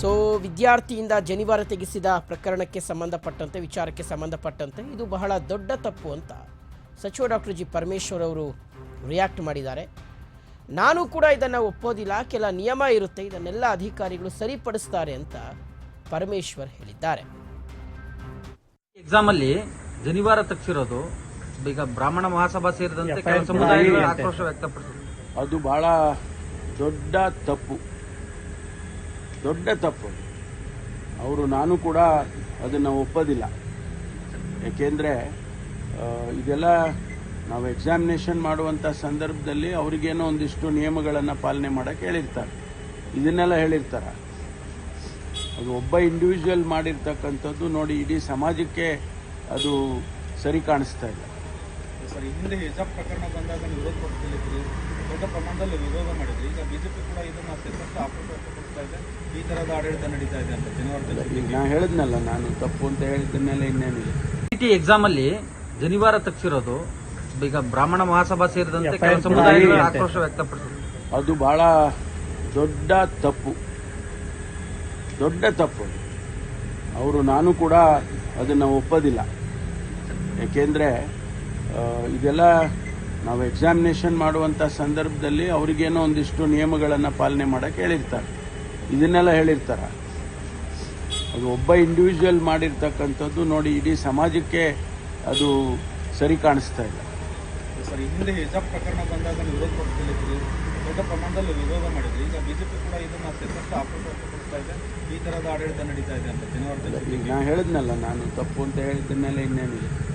So ವಿದ್ಯಾರ್ಥಿಯಿಂದ ಜನಿವಾರ ತೆಗೆಸಿದ ಪ್ರಕರಣಕ್ಕೆ ಸಂಬಂಧಪಟ್ಟಂತೆ ವಿಚಾರಕ್ಕೆ ಸಂಬಂಧಪಟ್ಟಂತೆ ಇದು ಬಹಳ ದೊಡ್ಡ ತಪ್ಪು ಅಂತ ಸಚಿವ ಡಾಕ್ಟರ್ ಜಿ ಪರಮೇಶ್ವರ್ ಅವರು ರಿಯಾಕ್ಟ್ ಮಾಡಿದ್ದಾರೆ. ನಾನು ಕೂಡ ಇದನ್ನು ಒಪ್ಪೋದಿಲ್ಲ. ಕೆಲ ನಿಯಮ ಇರುತ್ತೆ. ಇದನ್ನೆಲ್ಲ ಅಧಿಕಾರಿಗಳು ಸರಿಪಡಿಸ್ತಾರೆ ಅಂತ ಪರಮೇಶ್ವರ್ ಹೇಳಿದ್ದಾರೆ. ಎಕ್ಸಾಮಲ್ಲಿ ಜನಿವಾರ ತಕ್ಷಿರೋದು ಈಗ ಬ್ರಾಹ್ಮಣ ಮಹಾಸಭಾ ಸೇರಿದಂತೆ ಕೆಲವು ಸಮುದಾಯಗಳ ಆಕ್ರೋಶ ವ್ಯಕ್ತಪಡಿಸಿದ್ರು. ಅದು ಬಹಳ ದೊಡ್ಡ ತಪ್ಪು. ದೊಡ್ಡ ತಪ್ಪು. ಅವರು ನಾನು ಕೂಡ ಅದನ್ನು ಒಪ್ಪೋದಿಲ್ಲ. ಏಕೆಂದರೆ ಇದೆಲ್ಲ ನಾವು ಎಕ್ಸಾಮಿನೇಷನ್ ಮಾಡುವಂಥ ಸಂದರ್ಭದಲ್ಲಿ ಅವ್ರಿಗೇನೋ ಒಂದಿಷ್ಟು ನಿಯಮಗಳನ್ನು ಪಾಲನೆ ಮಾಡೋಕ್ಕೆ ಹೇಳಿರ್ತಾರೆ. ಇದನ್ನೆಲ್ಲ ಹೇಳಿರ್ತಾರೆ. ಅದು ಒಬ್ಬ ಇಂಡಿವಿಜುವಲ್ ಮಾಡಿರ್ತಕ್ಕಂಥದ್ದು ನೋಡಿ ಇಡೀ ಸಮಾಜಕ್ಕೆ ಅದು ಸರಿ ಕಾಣಿಸ್ತಾ ಇಲ್ಲ. ಸರ್ ಈ ಹಿಂದೆ ಹಿಜಾಬ್ ಪ್ರಕರಣ ಬಂದಾಗ ವಿರೋಧ ಪಡಿಸಲಿದ್ರಿ ದೊಡ್ಡ ಪ್ರಮಾಣದಲ್ಲಿ ವಿರೋಧ ಮಾಡಿದ್ರಿ. ಈಗ ಬಿಜೆಪಿ ಕೂಡ ಇದನ್ನ ಅತ್ಯಂತ ಆಕ್ರೋಶ ವ್ಯಕ್ತಪಡಿಸ್ತಾ ಇದೆ. ಈ ತರದ ಆಡಳಿತ ನಡೀತಾ ಇದೆ ಅಂತ ಜನಿವಾರದಲ್ಲಿ ನಾನು ನಾ ಹೇಳಿದ್ನಲ್ಲ ನಾನು ತಪ್ಪು ಅಂತ ಹೇಳಿದ ಮೇಲೆ ಇನ್ನೇನಿಲ್ಲ ಟಿ ಎಕ್ಸಾಮ್ ಅಲ್ಲಿ ಜನಿವಾರ ತಗ್ಸಿರೋದು ಈಗ ಬ್ರಾಹ್ಮಣ ಮಹಾಸಭಾ ಸೇರಿದಂತೆ ಕೆಲವು ಸಮುದಾಯಗಳ ಆಕ್ರೋಶ ವ್ಯಕ್ತಪಡಿಸಿದ್ರು. ಅದು ಬಹಳ ದೊಡ್ಡ ತಪ್ಪು. ದೊಡ್ಡ ತಪ್ಪು ಅವರು ನಾನು ಕೂಡ ಅದನ್ನು ಒಪ್ಪೋದಿಲ್ಲ. ಏಕೆಂದರೆ ಇದೆಲ್ಲ ನಾವು ಎಕ್ಸಾಮಿನೇಷನ್ ಮಾಡುವಂಥ ಸಂದರ್ಭದಲ್ಲಿ ಅವ್ರಿಗೇನೋ ಒಂದಿಷ್ಟು ನಿಯಮಗಳನ್ನು ಪಾಲನೆ ಮಾಡೋಕ್ಕೆ ಹೇಳಿರ್ತಾರೆ. ಇದನ್ನೆಲ್ಲ ಹೇಳಿರ್ತಾರೆ. ಅದು ಒಬ್ಬ ಇಂಡಿವಿಜುವಲ್ ಮಾಡಿರ್ತಕ್ಕಂಥದ್ದು ನೋಡಿ ಇಡೀ ಸಮಾಜಕ್ಕೆ ಅದು ಸರಿ ಕಾಣಿಸ್ತಾ ಇಲ್ಲ. ಸರ್ ಹಿಂದೆ ಹಿಜಾಬ್ ಪ್ರಕರಣ ಬಂದಾಗ ವಿರೋಧ ಪಕ್ಷದಲ್ಲಿದ್ದರು ದೊಡ್ಡ ಪ್ರಮಾಣದಲ್ಲಿ ವಿರೋಧ ಮಾಡಿದ್ರು ಈಗ ಬಿಜೆಪಿ ಕೂಡ ಇದನ್ನು ಅತ್ಯಂತ ಇದೆ ಈ ತರದ ಆಡಳಿತ ನಡೀತಾ ಇದೆ ಅಂತ ಜನವರಿ ನಾನು ಹೇಳಿದ್ನಲ್ಲ ನಾನು ತಪ್ಪು ಅಂತ ಹೇಳಿದ ಮೇಲೆ ಇನ್ನೇನಿಲ್ಲ. ಟಿ